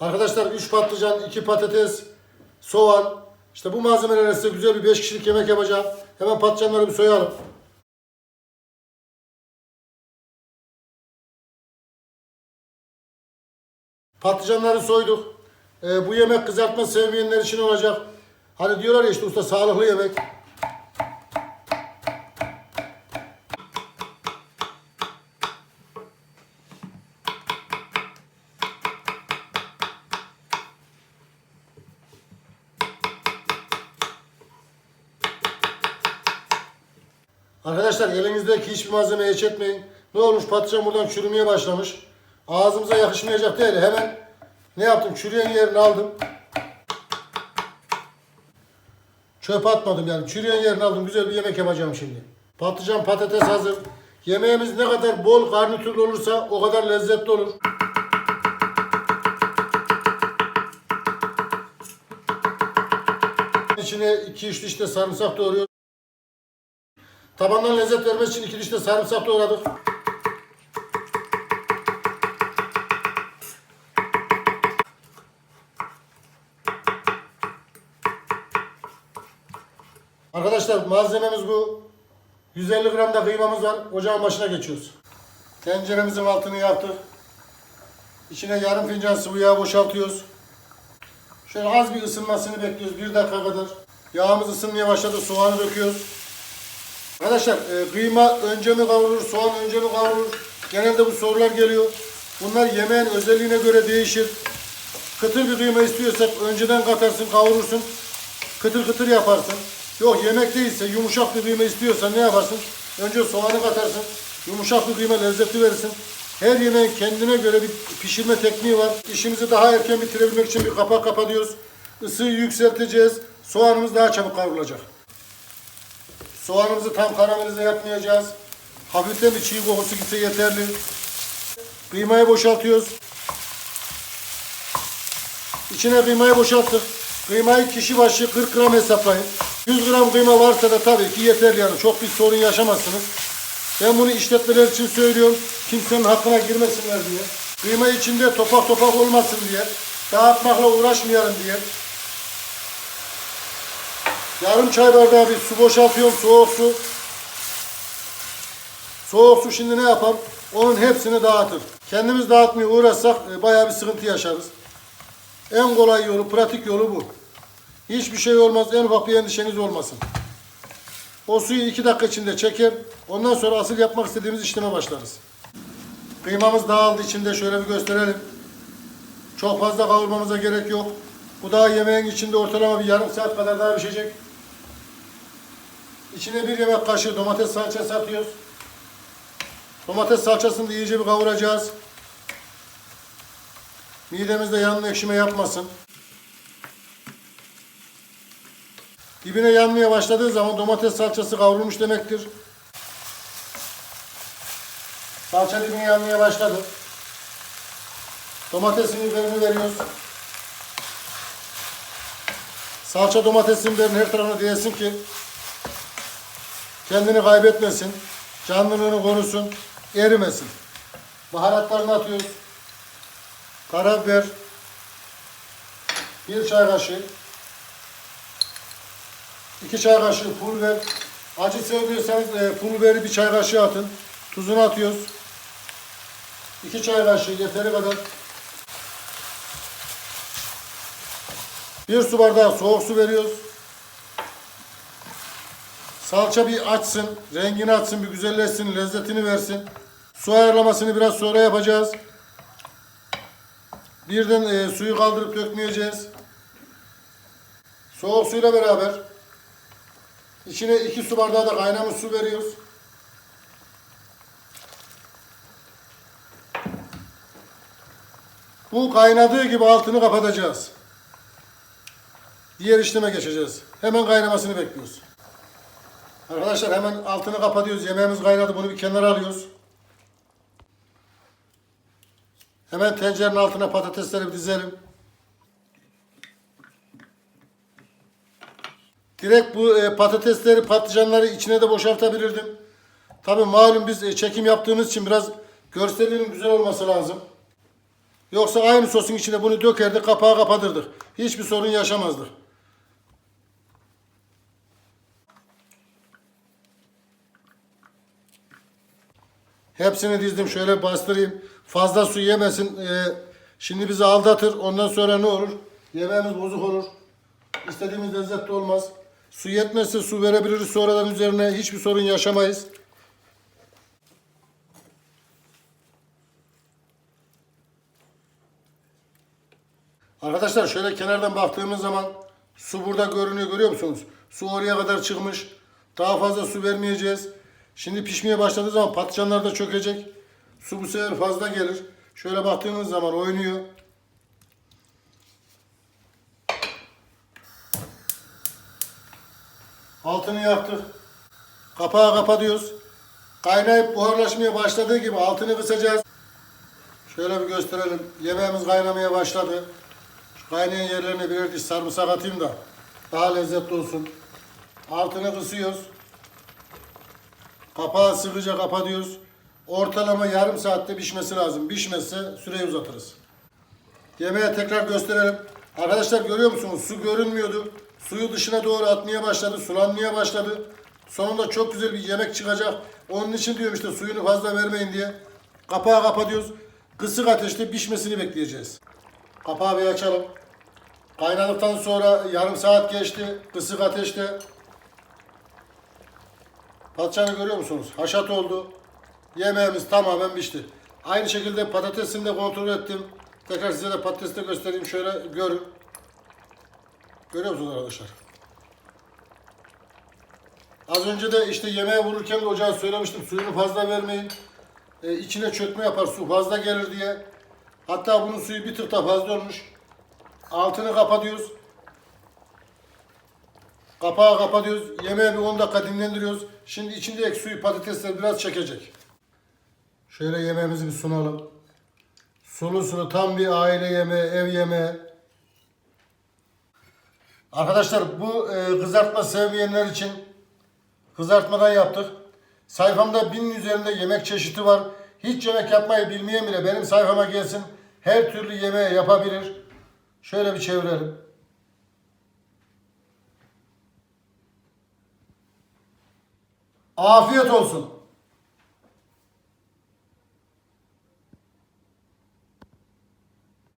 Arkadaşlar 3 patlıcan, 2 patates, soğan. İşte bu malzemelerle size güzel bir 5 kişilik yemek yapacağım. Hemen patlıcanları bir soyalım. Patlıcanları soyduk. Ee, bu yemek kızartma sevmeyenler için olacak. Hani diyorlar ya işte usta sağlıklı yemek. Arkadaşlar elinizdeki hiçbir malzemeyi hiç etmeyin. Ne olmuş patlıcan buradan çürümeye başlamış. Ağzımıza yakışmayacak değil. Hemen ne yaptım? Çürüyen yerini aldım. Çöp atmadım yani. Çürüyen yerini aldım. Güzel bir yemek yapacağım şimdi. Patlıcan patates hazır. Yemeğimiz ne kadar bol garnitürlü olursa o kadar lezzetli olur. İçine 2-3 diş de sarımsak doğruyoruz. Tabandan lezzet vermesi için iki diş de sarımsak doğradık. Arkadaşlar malzememiz bu. 150 gram da kıymamız var. Ocağın başına geçiyoruz. Tenceremizin altını yaktık. İçine yarım fincan sıvı yağ boşaltıyoruz. Şöyle az bir ısınmasını bekliyoruz. Bir dakika kadar. Yağımız ısınmaya başladı. Soğanı döküyoruz. Arkadaşlar e, kıyma önce mi kavrulur, soğan önce mi kavrulur? Genelde bu sorular geliyor. Bunlar yemeğin özelliğine göre değişir. Kıtır bir kıyma istiyorsak önceden katarsın, kavurursun. Kıtır kıtır yaparsın. Yok yemek değilse yumuşak bir kıyma istiyorsan ne yaparsın? Önce soğanı katarsın. Yumuşak bir kıyma lezzetli verirsin. Her yemeğin kendine göre bir pişirme tekniği var. İşimizi daha erken bitirebilmek için bir kapak kapatıyoruz. Isıyı yükselteceğiz. Soğanımız daha çabuk kavrulacak. Soğanımızı tam karamelize yapmayacağız. Hafiften bir çiğ kokusu gitse yeterli. Kıymayı boşaltıyoruz. İçine kıymayı boşalttık. Kıymayı kişi başı 40 gram hesaplayın. 100 gram kıyma varsa da tabii ki yeterli yani. Çok bir sorun yaşamazsınız. Ben bunu işletmeler için söylüyorum. Kimsenin hakkına girmesinler diye. Kıyma içinde topak topak olmasın diye. Dağıtmakla uğraşmayalım diye. Yarım çay bardağı bir su boşaltıyorum, soğuk su. Soğuk su şimdi ne yapar? Onun hepsini dağıtır. Kendimiz dağıtmaya uğraşsak e, bayağı bir sıkıntı yaşarız. En kolay yolu, pratik yolu bu. Hiçbir şey olmaz, en ufak bir endişeniz olmasın. O suyu iki dakika içinde çeker. Ondan sonra asıl yapmak istediğimiz işleme başlarız. Kıymamız dağıldı içinde şöyle bir gösterelim. Çok fazla kavurmamıza gerek yok. Bu daha yemeğin içinde ortalama bir yarım saat kadar daha pişecek. İçine bir yemek kaşığı domates salçası atıyoruz. Domates salçasını da iyice bir kavuracağız. Midemizde yanma ekşime yapmasın. Dibine yanmaya başladığı zaman domates salçası kavrulmuş demektir. Salça dibine yanmaya başladı. Domatesin biberini veriyoruz. Salça domatesin biberini her tarafına değsin ki kendini kaybetmesin. Canlılığını korusun. Erimesin. Baharatlarını atıyoruz. Karabiber. Bir çay kaşığı. iki çay kaşığı pul biber. Acı seviyorsanız e, pul biberi bir çay kaşığı atın. Tuzunu atıyoruz. iki çay kaşığı yeteri kadar. Bir su bardağı soğuk su veriyoruz. Salça bir açsın, rengini açsın, bir güzelleşsin, lezzetini versin. Su ayarlamasını biraz sonra yapacağız. Birden e, suyu kaldırıp dökmeyeceğiz. Soğuk suyla beraber içine iki su bardağı da kaynamış su veriyoruz. Bu kaynadığı gibi altını kapatacağız. Diğer işleme geçeceğiz. Hemen kaynamasını bekliyoruz. Arkadaşlar hemen altını kapatıyoruz. Yemeğimiz kaynadı. Bunu bir kenara alıyoruz. Hemen tencerenin altına patatesleri dizelim. Direkt bu e, patatesleri, patlıcanları içine de boşaltabilirdim. Tabii malum biz e, çekim yaptığımız için biraz görselinin güzel olması lazım. Yoksa aynı sosun içine bunu dökerdik, kapağı kapatırdık. Hiçbir sorun yaşamazdık. Hepsini dizdim. Şöyle bastırayım. Fazla su yemesin. Ee, şimdi bizi aldatır. Ondan sonra ne olur? Yemeğimiz bozuk olur. İstediğimiz lezzetli olmaz. Su yetmezse su verebiliriz. Sonradan üzerine hiçbir sorun yaşamayız. Arkadaşlar şöyle kenardan baktığımız zaman su burada görünüyor görüyor musunuz? Su oraya kadar çıkmış. Daha fazla su vermeyeceğiz. Şimdi pişmeye başladığı zaman patlıcanlar da çökecek. Su bu sefer fazla gelir. Şöyle baktığımız zaman oynuyor. Altını yaktık. Kapağı kapatıyoruz. Kaynayıp buharlaşmaya başladığı gibi altını kısacağız. Şöyle bir gösterelim. Yemeğimiz kaynamaya başladı. Şu kaynayan yerlerine birer diş sarımsak atayım da daha lezzetli olsun. Altını kısıyoruz. Kapağı sıkıca kapatıyoruz. Ortalama yarım saatte pişmesi lazım. Pişmezse süreyi uzatırız. Yemeğe tekrar gösterelim. Arkadaşlar görüyor musunuz? Su görünmüyordu. Suyu dışına doğru atmaya başladı. Sulanmaya başladı. Sonunda çok güzel bir yemek çıkacak. Onun için diyorum işte suyunu fazla vermeyin diye. Kapağı kapatıyoruz. Kısık ateşte pişmesini bekleyeceğiz. Kapağı bir açalım. Kaynadıktan sonra yarım saat geçti. Kısık ateşte. Patlıcanı görüyor musunuz? Haşat oldu. Yemeğimiz tamamen pişti. Aynı şekilde patatesini de kontrol ettim. Tekrar size de patatesi de göstereyim. Şöyle görün. Görüyor musunuz arkadaşlar? Az önce de işte yemeğe vururken de ocağa söylemiştim. Suyunu fazla vermeyin. Ee, içine çökme yapar. Su fazla gelir diye. Hatta bunun suyu bir tık da fazla olmuş. Altını kapatıyoruz. Kapağı kapatıyoruz. Yemeği bir 10 dakika dinlendiriyoruz. Şimdi içindeki suyu patatesler biraz çekecek. Şöyle yemeğimizi bir sunalım. Sulu sulu tam bir aile yemeği, ev yemeği. Arkadaşlar bu e, kızartma sevmeyenler için kızartmadan yaptık. Sayfamda binin üzerinde yemek çeşidi var. Hiç yemek yapmayı bilmeyen bile benim sayfama gelsin. Her türlü yemeği yapabilir. Şöyle bir çevirelim. Afiyet olsun.